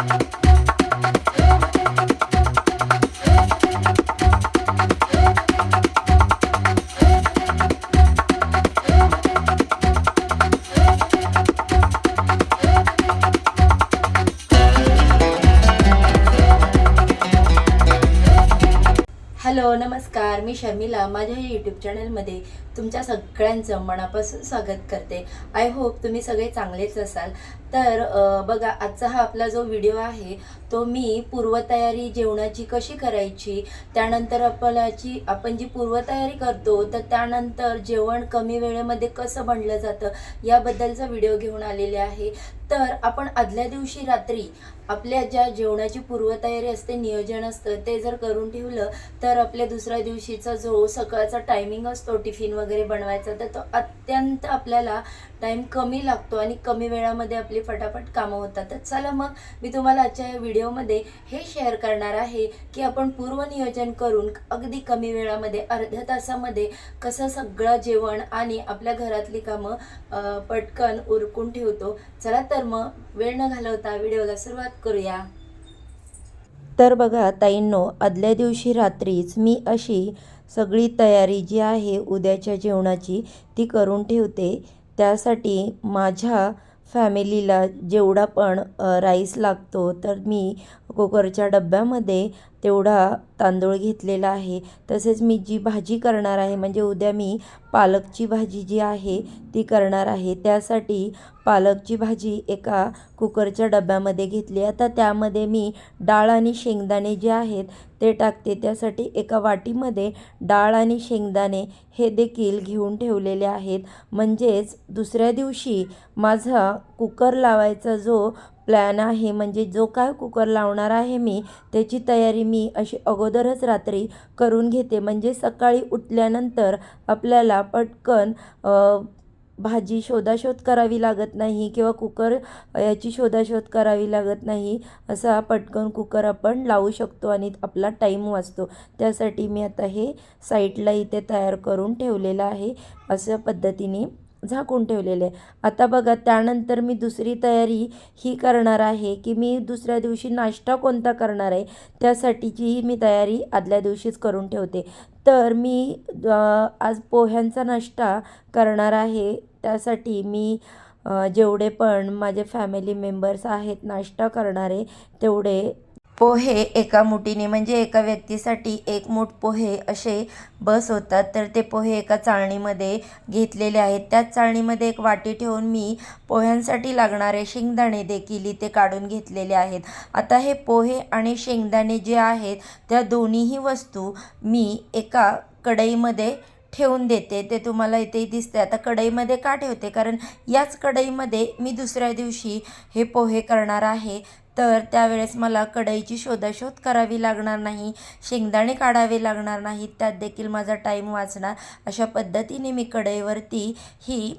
Hello नमस्कार. मी शर्मिला. माझ्या YouTube चॅनलमध्ये तुमच्या सगळ्यांचं मनापासून स्वागत करते. आय होप तुम्ही सगळे चांगलेच असाल. तर बघा आजचा हा आपला जो व्हिडिओ आहे तो मी पूर्वतयारी जेवणाची कशी करायची त्यानंतर आपल्याची आपण जी पूर्वतयारी करतो तर त्यानंतर जेवण कमी वेळेमध्ये कसं बनलं जातं याबद्दलचा व्हिडिओ घेऊन आलेले आहे. तर आपण आदल्या दिवशी रात्री आपल्या ज्या जेवणाची पूर्वतयारी असते नियोजन असतं ते जर करून ठेवलं तर आपल्या दुसऱ्या दिवशीचा जो सकाळचा टायमिंग असतो टिफिन वगैरे बनवायचा तर तो अत्यंत आपल्याला टाईम कमी लागतो आणि कमी वेळामध्ये आपली म्हणजे फटाफट कामं होतात. तर चला मग मी तुम्हाला आजच्या या व्हिडिओमध्ये हे शेअर करणार आहे की आपण पूर्वनियोजन करून अगदी कमी वेळामध्ये अर्ध्या तासामध्ये कसं सगळं जेवण आणि आपल्या घरातली कामं पटकन उरकून ठेवतो. चला तर मग वेळ न घालवता व्हिडिओला सुरुवात करूया. तर बघा ताईंनो आदल्या दिवशी रात्रीच मी अशी सगळी तयारी जी आहे उद्याच्या जेवणाची ती करून ठेवते. त्यासाठी माझ्या फॅमिलीला जेवढा पण राईस लागतो तर मी कुकरच्या डब्यामध्ये तेवढा तांदूळ घेतलेला आहे. तसेच मी जी भाजी करणार आहे म्हणजे उद्या मी पालकची भाजी जी आहे ती करणार आहे. त्यासाठी पालकची भाजी एका कुकरच्या डब्यामध्ये घेतली. आता त्यामध्ये मी डाळ आणि शेंगदाणे जे आहेत ते टाकते. त्यासाठी एका वाटीमध्ये डाळ आणि शेंगदाणे हे देखील घेऊन ठेवलेले आहेत. म्हणजेच दुसऱ्या दिवशी माझा कुकर लावायचा जो प्लॅन आहे. म्हणजे जो काय कुकर लावणार आहे मी त्याची तयारी मी अशी अगोदरच रात्री करून घेते. म्हणजे सकाळी उठल्यानंतर आपल्याला पटकन भाजी शोधाशोध करावी लागत नाही किंवा कुकर याची शोधाशोध करावी लागत नाही असा पटकन कुकर आपण लावू शकतो आणि आपला टाईम वाचतो. त्यासाठी मी आता हे साईडला इथे तयार करून ठेवलेलं आहे. अशा पद्धतीने झाकून ठेवलेले. आहे आता बघा त्यानंतर मी दुसरी तयारी ही करणार आहे की मी दुसऱ्या दिवशी नाश्ता कोणता करणार आहे त्यासाठीची मी तयारी आदल्या दिवशीच करून ठेवते. तर मी आज पोह्यांचा नाश्ता करणार आहे. त्यासाठी मी जेवढे पण माझे फॅमिली मेंबर्स आहेत नाश्ता करणारे तेवढे पोहे एका मुठीने म्हणजे एका व्यक्तीसाठी एक मूठ पोहे असे बस होतात. तर ते पोहे एका चाळणीमध्ये घेतलेले आहेत. त्याच चाळणीमध्ये एक वाटी ठेवून मी पोह्यांसाठी लागणारे शेंगदाणे देखील इथे काढून घेतलेले आहेत. आता हे पोहे आणि शेंगदाणे जे आहेत त्या दोन्हीही वस्तू मी एका कढईमध्ये ठेवून देते. ते तुम्हाला इथे दिसते आता कढईमध्ये का ठेवते? कारण याच कढईमध्ये मी दुसऱ्या दिवशी हे पोहे करणार आहे. तर त्यावेळेस मला कढईची शोधाशोध करावी लागणार नाही शेंगदाणे काढावे लागणार नाहीत त्यात देखील माझा टाईम वाचणार. अशा पद्धतीने मी कढईवरती ही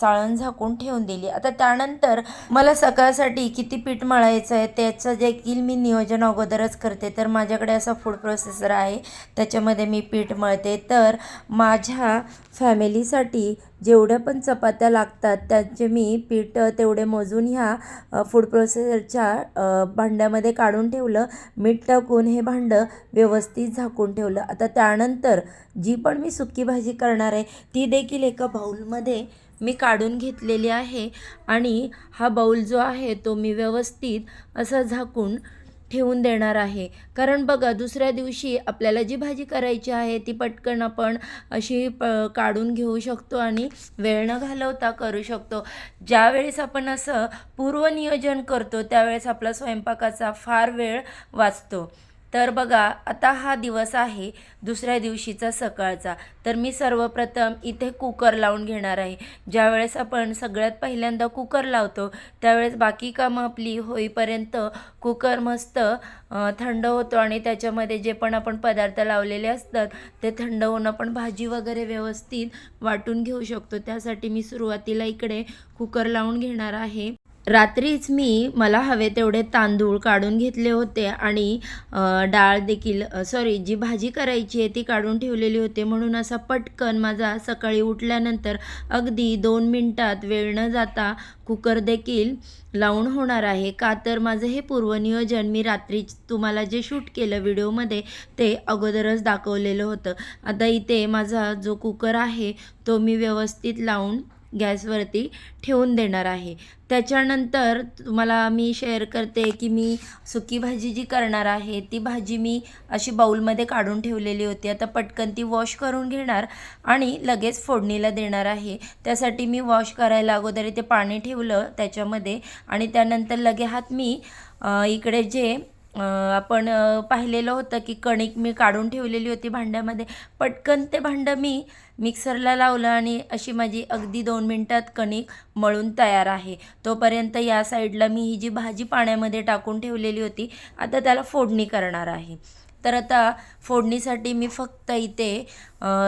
चाळण झाकून ठेवून दिली? आता त्यानंतर मला सकाळसाठी किती पीठ मळायचं आहे त्याचं देखील मी नियोजन अगोदरच करते. तर माझ्याकडे असा फूड प्रोसेसर आहे त्याच्यामध्ये मी पीठ मळते. तर माझ्या फॅमिलीसाठी जेवढ्या पण चपात्या लागतात त्यांचे मी पीठ तेवढे मोजून ह्या फूड प्रोसेसरच्या भांड्यामध्ये काढून ठेवलं. मीठ टाकून हे भांडं व्यवस्थित झाकून ठेवलं. आता त्यानंतर जी पण मी सुकी भाजी करणार आहे ती देखील एका बाऊलमध्ये मी काढून घेतलेली आहे आणि हा बाऊल जो आहे तो मी व्यवस्थित असा झाकून ठेवून देणार आहे. कारण बघा दुसऱ्या दिवशी आपल्याला जी भाजी करायची आहे ती पटकन आपण अशी प काढून घेऊ शकतो आणि वेळ न घालवता करू शकतो. ज्यावेळेस आपण असं पूर्वनियोजन करतो त्यावेळेस आपला स्वयंपाकाचा फार वेळ वाचतो. तर बघा आता हा दिवस आहे दुसऱ्या दिवशीचा सकाळचा. तर मी सर्वप्रथम इथे कुकर लावून घेणार आहे. ज्यावेळेस आपण सगळ्यात पहिल्यांदा कुकर लावतो त्यावेळेस बाकी कामं आपली होईपर्यंत कुकर मस्त थंड होतो आणि त्याच्यामध्ये जे पण आपण पदार्थ लावलेले असतात ते थंड होऊन आपण भाजी वगैरे व्यवस्थित वाटून घेऊ शकतो. त्यासाठी मी सुरुवातीला इकडे कुकर लावून घेणार आहे. रात्रीच मी मला हवे तेवढे तांदूळ काढून घेतले होते आणि डाळ देखील सॉरी जी भाजी करायची आहे ती काढून ठेवलेली होती. म्हणून असा पटकन माझा सकाळी उठल्यानंतर अगदी दोन मिनटात वेळ न जाता कुकर देखील लावून होणार आहे. का तर माझं हे पूर्वनियोजन मी रात्री तुम्हाला जे शूट केलं व्हिडिओमध्ये ते अगोदरच दाखवलेलं होतं. आता इथे माझा जो कुकर आहे तो मी व्यवस्थित लावून गॅसवरती ठेवून देणार आहे. त्याच्यानंतर तुम्हाला मी शेअर करते की मी सुकी भाजी जी करणार आहे ती भाजी मी अशी बाऊलमध्ये काढून ठेवलेली होती. आता पटकन ती वॉश करून घेणार आणि लगेच फोडणीला देणार आहे. त्यासाठी मी वॉश करायला अगोदर इथे पाणी ठेवलं त्याच्यामध्ये आणि त्यानंतर लगे हात मी इकडे जे आपण पाहिलेलं होतं की कणिक मी काढून ठेवलेली होती भांड्यामध्ये पटकन ते भांडं मी मिक्सरला लावलं आणि अशी माझी अगदी दोन मिनटात कणिक मळून तयार आहे. तोपर्यंत या साईडला मी ही जी भाजी पाण्यामध्ये टाकून ठेवलेली होती आता त्याला फोडणी करणार आहे. तर आता फोडणीसाठी मी फक्त इथे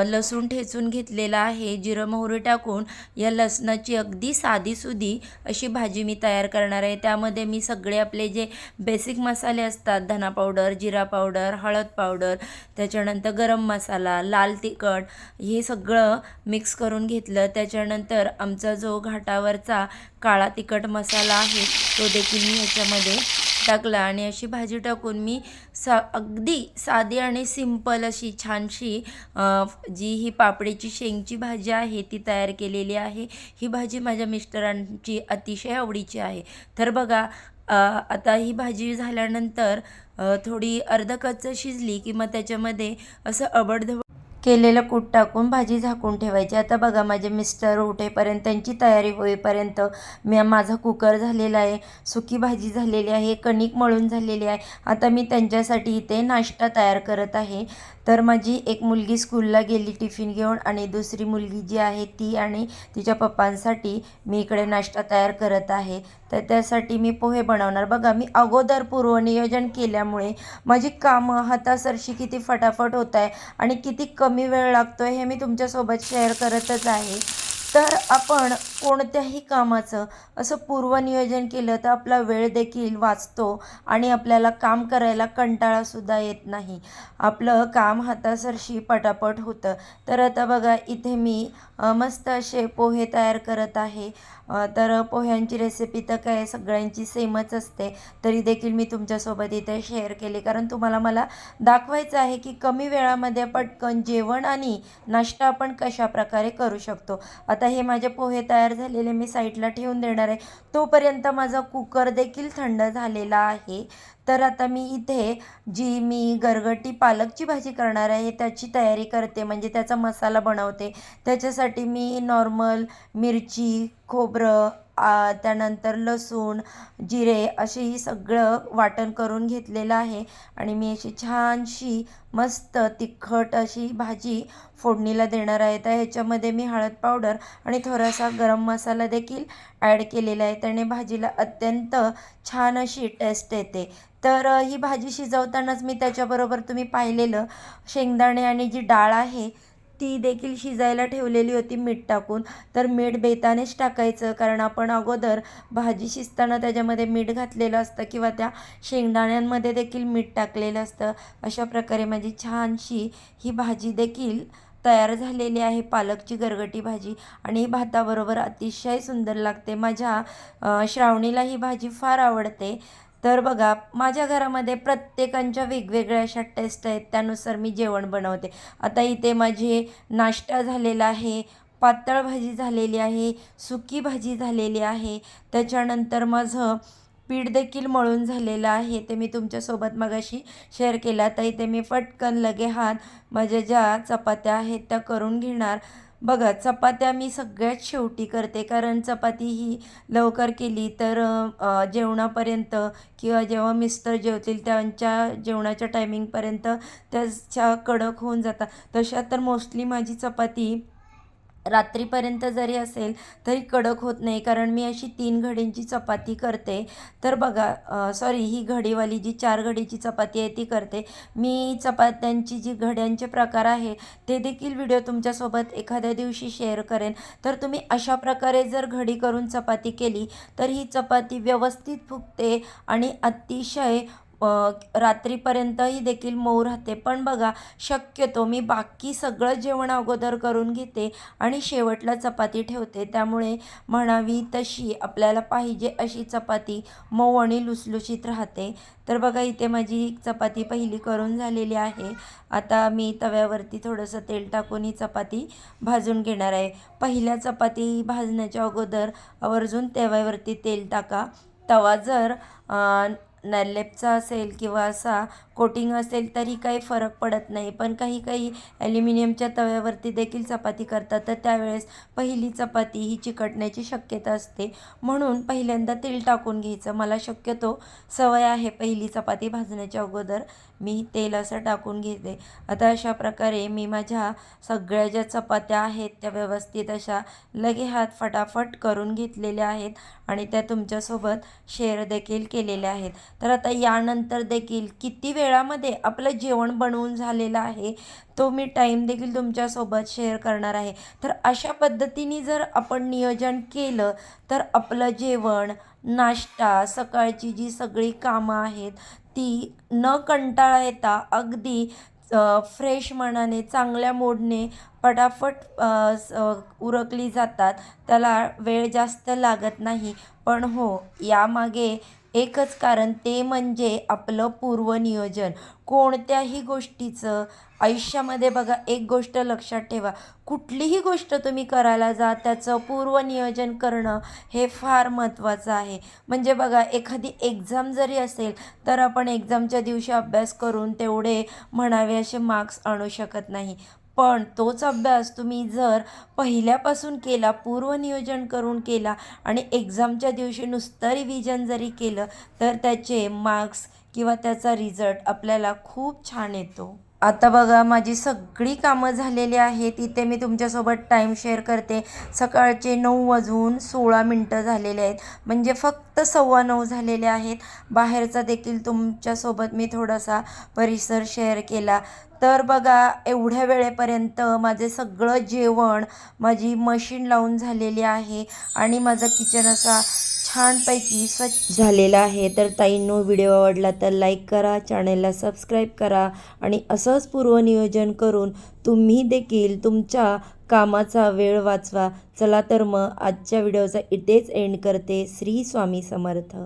लसूण ठेचून घेतलेला आहे जिरं मोहरी टाकून या लसणाची अगदी साधीसुधी अशी भाजी मी तयार करणार आहे. त्यामध्ये मी सगळे आपले जे बेसिक मसाले असतात धना पावडर जिरा पावडर हळद पावडर त्याच्यानंतर गरम मसाला लाल तिखट हे सगळं मिक्स करून घेतलं. त्याच्यानंतर आमचा जो घाटावरचा काळा तिखट मसाला आहे तो देखील मी ह्याच्यामध्ये टाकला आणि अशी भाजी टाकून मी सा अगदी साधी आणि सिंपल अशी छानशी जी ही पापडीची शेंगची भाजी आहे ती तयार केलेली आहे. ही भाजी माझ्या मिस्टरांची अतिशय आवडीची आहे. तर बघा आता ही भाजी झाल्यानंतर थोडी थोडी अर्धकच्च शिजली की मग त्याच्यामध्ये असं अबडधबड केलेलं कूट टाकून भाजी झाकून ठेवायची. आता बघा माझे मिस्टर उठेपर्यंत त्यांची तयारी होईपर्यंत मी माझा कुकर झालेला आहे सुकी भाजी झालेली आहे कणिक मळून झालेली आहे. आता मी त्यांच्यासाठी इथे नाश्ता तयार करत आहे. तर माझी एक मुलगी स्कूलला गेली टिफिन घेऊन आणि दुसरी मुलगी जी आहे ती आणि तिच्या पप्पांसाठी मी इकडे नाश्ता तयार करत आहे. तर त्यासाठी मी पोहे बनवणार. बघा मी अगोदर पूर्वनियोजन केल्यामुळे माझी कामं हातासरशी किती फटाफट होत आहे आणि किती कमी वेळ लागतो आहे हे मी तुमच्यासोबत शेअर करतच आहे. तर आपण कोणत्याही कामाचं असं पूर्वनियोजन केलं तर आपला वेळ देखील वाचतो आणि आपल्याला काम करायला कंटाळासुद्धा येत नाही. आपलं काम हातासरशी पटापट होतं. तर आता बघा इथे मी मस्त असे पोहे तयार करत आहे. तर पोह्यांची रेसिपी तर काय सगळ्यांची सेमच असते. तरी देखील मी तुमच्यासोबत इथे शेअर केली. कारण तुम्हाला मला दाखवायचं आहे की कमी वेळामध्ये पटकन जेवण आणि नाश्ता आपण कशा प्रकारे करू शकतो. आता हे माझे पोहे तयार झालेले मी साईडला ठेवून देणार आहे. तोपर्यंत माझा कुकर देखील थंड झालेला आहे. तर आता मी इथे जी मी गरगटी पालकची भाजी करणार आहे त्याची तयारी करते. म्हणजे त्याचा मसाला बनवते. त्याच्यासाठी मी नॉर्मल मिरची खोबरं त्यानंतर लसूण जिरे असे ही सगळं वाटण करून घेतलेलं आहे. आणि मी अशी छानशी मस्त तिखट अशी भाजी फोडणीला देणार आहे. तर ह्याच्यामध्ये मी हळद पावडर आणि थोडासा गरम मसाला देखील ॲड केलेला आहे. त्याने भाजीला अत्यंत छान अशी टेस्ट येते. तर ही भाजी शिजवतानाच मी त्याच्याबरोबर तुम्ही पाहिलेलं शेंगदाणे आणि जी डाळ आहे ती देखील शिजायला ठेवलेली होती मीठ टाकून. तर मीठ बेतानेच टाकायचं कारण आपण अगोदर भाजी शिजताना त्याच्यामध्ये मीठ घातलेलं असतं किंवा त्या शेंगदाण्यांमध्ये देखील मीठ टाकलेलं असतं. अशा प्रकारे माझी छानशी ही भाजी देखील तयार झालेली आहे पालकची गरगटी भाजी. आणि भाताबरोबर अतिशय सुंदर लागते. माझ्या श्रावणीला ही भाजी फार आवडते. तर बघा माझ्या घरामध्ये प्रत्येकांच्या वेगवेगळ्या अशा टेस्ट आहेत त्यानुसार मी जेवण बनवते. आता इथे माझे नाश्ता झालेला आहे पातळ भाजी झालेली आहे सुकी भाजी झालेली आहे. त्याच्यानंतर माझं पीठ देखील मळून झालेलं आहे ते मी तुमच्यासोबत मगाशी शेअर केला. आता इथे मी पटकन लगे हात माझ्या ज्या चपात्या आहेत त्या करून घेणार. बघा चपात्या मी सगळ्यात शेवटी करते कारण चपाती ही लवकर केली तर जेवणापर्यंत किंवा जेव्हा मिस्टर जेवतील त्यांच्या जेवणाच्या टायमिंगपर्यंत त्याच्या कडक होऊन जातात. तशा तर मोस्टली माझी चपाती रात्रीपर्यंत जरी असेल तरी कडक होत नाही. कारण मी अशी तीन घडींची चपाती करते. तर बघा सॉरी ही घडीवाली जी चार घडीची चपाती आहे ती करते. मी चपात्यांची जी घड्यांचे प्रकार आहे ते देखील व्हिडिओ तुमच्यासोबत एखाद्या दिवशी शेअर करेन. तर तुम्ही अशा प्रकारे जर घडी करून चपाती केली तर ही चपाती व्यवस्थित फुगते आणि अतिशय रात्रीपर्यंतही देखील मऊ राहते. पण बघा शक्यतो मी बाकी सगळं जेवण अगोदर करून घेते आणि शेवटला चपाती ठेवते. त्यामुळे म्हणावी तशी आपल्याला पाहिजे अशी चपाती मऊ आणि लुसलुशीत राहते. तर बघा इथे माझी चपाती पहिली करून झालेली आहे. आता मी तव्यावरती थोडंसं तेल टाकून ही चपाती भाजून घेणार आहे. पहिल्या चपाती भाजण्याच्या अगोदर आवर्जून तव्यावरती तेल टाका. तवा जर अ, असेल किंवा असा कोटिंग असेल तरी काही फरक पडत नाही. पण काही काही ॲल्युमिनियमच्या तव्यावरती देखील चपाती करतात. तर त्यावेळेस पहिली चपाती ही चिकटण्याची शक्यता असते. म्हणून पहिल्यांदा तेल टाकून घ्यायचं. मला शक्यतो सवय आहे पहिली चपाती भाजण्याच्या अगोदर. मी तेल असं टाकून घेते. आता अशा प्रकारे मी माझ्या सगळ्या ज्या चपात्या आहेत त्या व्यवस्थित अशा लगे हात फटाफट करून घेतलेल्या आहेत. आणि त्या तुमच्यासोबत शेअर देखील केलेल्या आहेत. तर आता यानंतर देखील किती वेळामध्ये आपलं जेवण बनवून झालेलं आहे तो मी टाईम देखील तुमच्यासोबत शेअर करणार आहे. तर अशा पद्धतीने जर आपण नियोजन केलं तर आपलं जेवण नाश्ता सकाळची जी सगळी कामं आहेत ती न कंटाळा येता अगदी फ्रेश मनाने चांगल्या मूडने पटापट स- उरकली जातात. त्याला वेळ जास्त लागत नाही. पण हो यामागे एकच कारण ते म्हणजे आपलं पूर्वनियोजन. कोणत्याही गोष्टीचं आयुष्यामध्ये बघा एक गोष्ट लक्षात ठेवा. कुठलीही गोष्ट तुम्ही करायला जा त्याचं पूर्वनियोजन करणं हे फार महत्त्वाचं आहे. म्हणजे बघा एखादी एक्झाम जरी असेल तर आपण एक्झामच्या दिवशी अभ्यास करून तेवढे म्हणावे असे मार्क्स आणू शकत नाही. पण तोच अभ्यास तुम्ही जर पहिल्यापासून केला पूर्वनियोजन करून केला आणि एक्झामच्या दिवशी नुसतं रिव्हिजन जरी केलं तर त्याचे मार्क्स किंवा त्याचा रिझल्ट आपल्याला खूप छान येतो. आता बघा माझी सगळी कामं झालेली आहेत. इथे मी तुमच्यासोबत टाईम शेअर करते. सकाळचे नऊ वाजून सोळा मिनटं झालेले आहेत. म्हणजे फक्त सव्वा नऊ झालेले आहेत. बाहेरचा देखील तुमच्यासोबत मी थोडासा परिसर शेअर केला. तर बघा एवढ्या वेळेपर्यंत माझे सगळं जेवण माझी मशीन लावून झालेली आहे. आणि माझं किचन असा छानपैकी स्वच्छ झालेला आहे. तर ताईंनो व्हिडिओ आवडला तर लाईक करा चॅनलला सबस्क्राईब करा आणि असंच पूर्वनियोजन करून तुम्ही देखील तुमच्या कामाचा वेळ वाचवा. चला तर मग आजच्या व्हिडिओचा इथेच एंड करते. श्री स्वामी समर्थ.